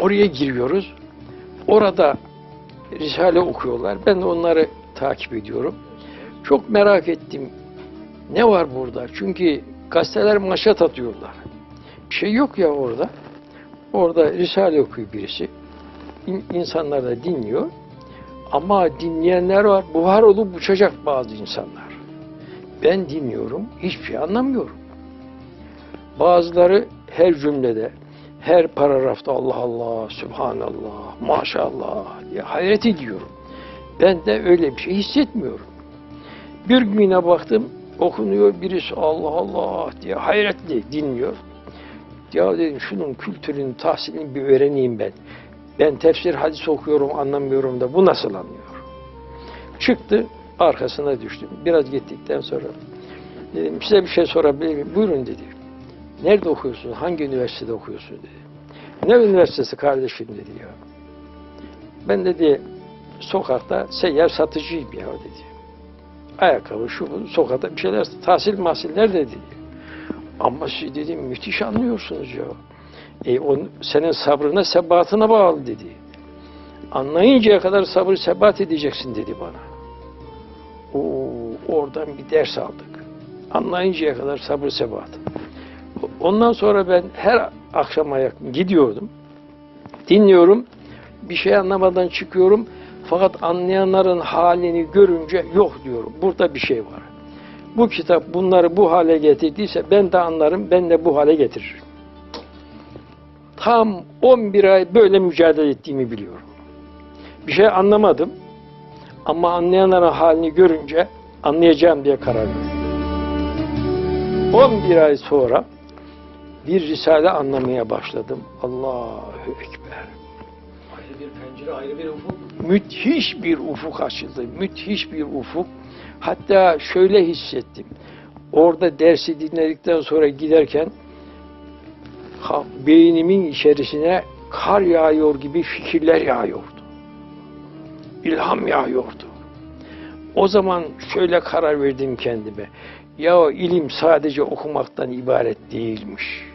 Oraya giriyoruz. Orada Risale okuyorlar. Ben de onları takip ediyorum. Çok merak ettim. Ne var burada? Çünkü gazeteler maşat atıyorlar. Bir şey yok ya orada. Orada Risale okuyor birisi. İn- İnsanlar da dinliyor. Ama dinleyenler var. Buhar olup uçacak bazı insanlar. Ben dinliyorum. Hiçbir şey anlamıyorum. Bazıları her cümlede, her paragrafta Allah Allah, Subhanallah, Maşallah diye hayret ediyorum. Ben de öyle bir şey hissetmiyorum. Bir güne baktım okunuyor birisi Allah Allah diye hayretle dinliyor. Ya dedim şunun kültürünün tahsilini bir öğreneyim ben. Ben tefsir hadis okuyorum anlamıyorum da bu nasıl anlıyor? Çıktı arkasına düştüm. Biraz gittikten sonra dedim size bir şey sorabilir miyim? Buyurun dedi. Nerede okuyorsun? Hangi üniversitede okuyorsun dedi. Ne üniversitesi kardeşim dedi ya. Ben dedi sokakta seyyar satıcıyım ya dedi. Ayakkabı şu bu sokakta bir şeyler tahsil mahsil nerede dedi. Ama siz dedim müthiş anlıyorsunuz ya. E, on, senin sabrına sebatına bağlı dedi. Anlayıncaya kadar sabır sebat edeceksin dedi bana. Oo, oradan bir ders aldık. Anlayıncaya kadar sabır sebat. Ondan sonra ben her akşam ayak gidiyordum. Dinliyorum. Bir şey anlamadan çıkıyorum. Fakat anlayanların halini görünce yok diyorum. Burada bir şey var. Bu kitap bunları bu hale getirdiyse ben de anlarım, ben de bu hale getiririm. Tam 11 ay böyle mücadele ettiğimi biliyorum. Bir şey anlamadım. Ama anlayanların halini görünce anlayacağım diye karar verdim. 11 ay sonra bir risale anlamaya başladım. Allahu Ekber. Ayrı bir pencere, ayrı bir ufuk. Müthiş bir ufuk açıldı. Müthiş bir ufuk. Hatta şöyle hissettim. Orada dersi dinledikten sonra giderken beynimin içerisine kar yağıyor gibi fikirler yağıyordu. İlham yağıyordu. O zaman şöyle karar verdim kendime. Ya ilim sadece okumaktan ibaret değilmiş.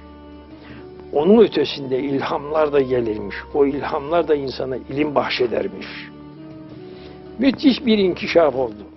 Onun ötesinde ilhamlar da gelirmiş. O ilhamlar da insana ilim bahşedermiş. Müthiş bir inkişaf oldu.